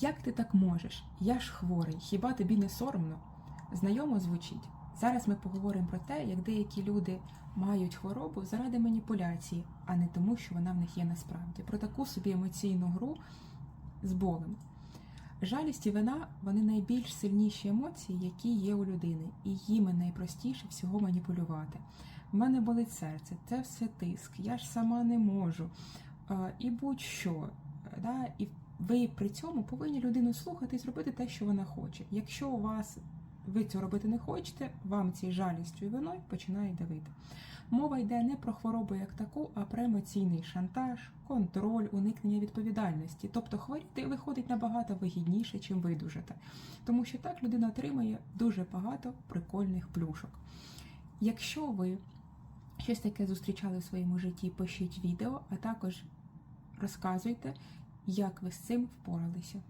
Як ти так можеш? Я ж хворий, хіба тобі не соромно? Знайомо звучить. Зараз ми поговоримо про те, як деякі люди мають хворобу заради маніпуляції, а не тому, що вона в них є насправді. Про таку собі емоційну гру з болем. Жалість і вина вони найбільш сильніші емоції, які є у людини, і їми найпростіше всього маніпулювати. В мене болить серце, це все тиск, я ж сама не можу. Е, І будь-що. Е, Да? І ви при цьому повинні людину слухати і зробити те, що вона хоче. Якщо у вас ви цього робити не хочете, вам ці жалістю і виною починають давити. Мова йде не про хворобу як таку, а про емоційний шантаж, контроль, уникнення відповідальності. Тобто хворіти виходить набагато вигідніше, чим видужати. Тому що так людина отримує дуже багато прикольних плюшок. Якщо ви щось таке зустрічали в своєму житті, пишіть відео, а також розказуйте, як ви з цим впоралися.